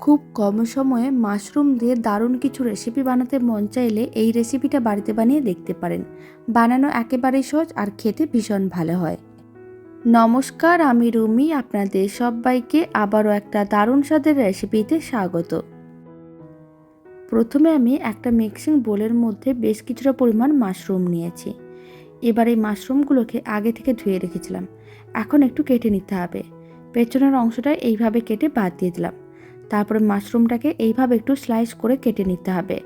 খুব কম সময়ে মাশরুম দিয়ে দারুণ কিছু রেসিপি বানাতে মন চাইলে এই রেসিপিটা বাড়িতে বানিয়ে দেখতে পারেন। বানানো একেবারেই সহজ আর খেতে ভীষণ ভালো হয়। নমস্কার, আমি রুমি, আপনাদের সবাইকে আবারও একটা দারুণ স্বাদের রেসিপিতে স্বাগত। প্রথমে আমি একটা মিক্সিং বোলের মধ্যে বেশ কিছুটা পরিমাণ মাশরুম নিয়েছি। এবার এই মাশরুমগুলোকে আগে থেকে ধুয়ে রেখেছিলাম। এখন একটু কেটে নিতে হবে। পেছনের অংশটা এইভাবে কেটে বাদ দিয়ে দিলাম। তারপরে মাশরুমটাকে এইভাবে একটু স্লাইস করে কেটে নিতে হবে।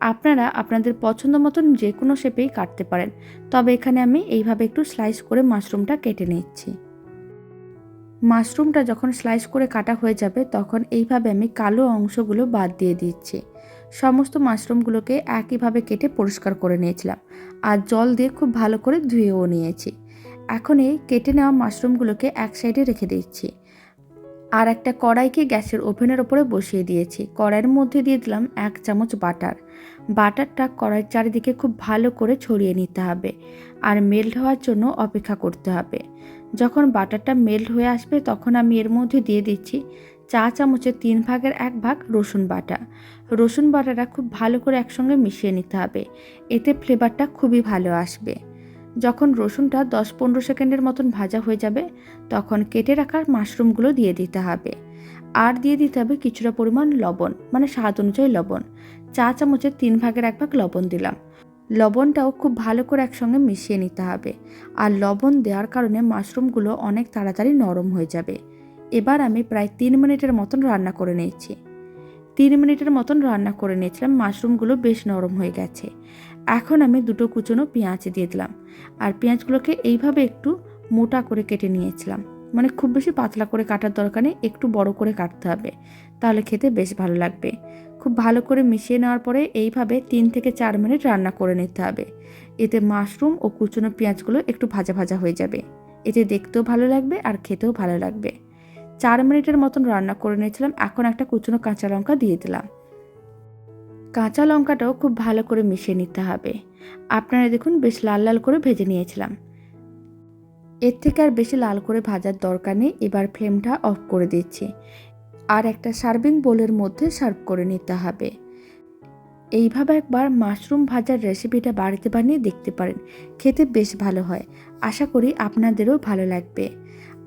আপনারা আপনাদের পছন্দ মতন যে কোনো শেপেই কাটতে পারেন। তবে এখানে আমি এইভাবে একটু স্লাইস করে মাশরুমটা কেটে নিচ্ছি। মাশরুমটা যখন স্লাইস করে কাটা হয়ে যাবে, তখন এইভাবে আমি কালো অংশগুলো বাদ দিয়ে দিচ্ছি। সমস্ত মাশরুমগুলোকে একইভাবে কেটে পরিষ্কার করে নিয়েছিলাম। আর জল দিয়ে খুব ভালো করে ধুয়েও নিয়েছি। এখন এই কেটে নেওয়া মাশরুমগুলোকে এক সাইডে রেখে দিচ্ছি। আর একটা কড়াইকে গ্যাসের ওভেনের ওপরে বসিয়ে দিয়েছি। কড়াইয়ের মধ্যে দিয়ে দিলাম এক চামচ বাটার। বাটারটা কড়াইয়ের চারিদিকে খুব ভালো করে ছড়িয়ে নিতে হবে আর মেল্ট হওয়ার জন্য অপেক্ষা করতে হবে। যখন বাটারটা মেল্ট হয়ে আসবে তখন আমি এর মধ্যে দিয়ে দিচ্ছি চা চামচের তিন ভাগের এক ভাগ রসুন বাটা। রসুন বাটাটা খুব ভালো করে একসঙ্গে মিশিয়ে নিতে হবে। এতে ফ্লেভারটা খুবই ভালো আসবে। যখন রসুনটা দশ পনেরো সেকেন্ডের মতন ভাজা হয়ে যাবে, তখন কেটে রাখার মাশরুমগুলো দিয়ে দিতে হবে। আর দিয়ে দিতে হবে কিছুটা পরিমাণ লবণ মানে স্বাদ অনুযায়ী লবণ। চা চামচের তিন ভাগের এক ভাগ লবণ দিলাম। লবণটাও খুব ভালো করে একসঙ্গে মিশিয়ে নিতে হবে। আর লবণ দেওয়ার কারণে মাশরুমগুলো অনেক তাড়াতাড়ি নরম হয়ে যাবে। এবার আমি প্রায় তিন মিনিটের মতন রান্না করে নিয়েছি। তিন মিনিটের মতন রান্না করে নিয়েছিলাম, মাশরুমগুলো বেশ নরম হয়ে গেছে। এখন আমি দুটো কুচনো পেঁয়াজ দিয়ে দিলাম আর পেঁয়াজগুলোকে এইভাবে একটু মোটা করে কেটে নিয়েছিলাম। মানে খুব বেশি পাতলা করে কাটার দরকার নেই, একটু বড় করে কাটতে হবে, তাহলে খেতে বেশ ভালো লাগবে। খুব ভালো করে মিশিয়ে নেওয়ার পরে এইভাবে তিন থেকে চার মিনিট রান্না করে নিতে হবে। এতে মাশরুম ও কুচনো পেঁয়াজগুলো একটু ভাজা ভাজা হয়ে যাবে। এতে দেখতেও ভালো লাগবে আর খেতেও ভালো লাগবে। চার মিনিটের মতন রান্না করে নিয়েছিলাম। এখন একটা কুচনো কাঁচা লঙ্কা দিয়ে দিলাম। কাঁচা লঙ্কাটাও খুব ভালো করে মিশিয়ে নিতে হবে। আপনারা দেখুন, বেশ লাল লাল করে ভেজে নিয়েছিলাম। এর থেকে আর বেশি লাল করে ভাজার দরকার নেই। এবার ফ্লেমটা অফ করে দিচ্ছি। আর একটা সার্ভিং বোলের মধ্যে সার্ভ করে নিতে হবে। এইভাবে একবার মাশরুম ভাজার রেসিপিটা বাড়িতে বানিয়ে দেখতে পারেন। খেতে বেশ ভালো হয়। আশা করি আপনাদেরও ভালো লাগবে।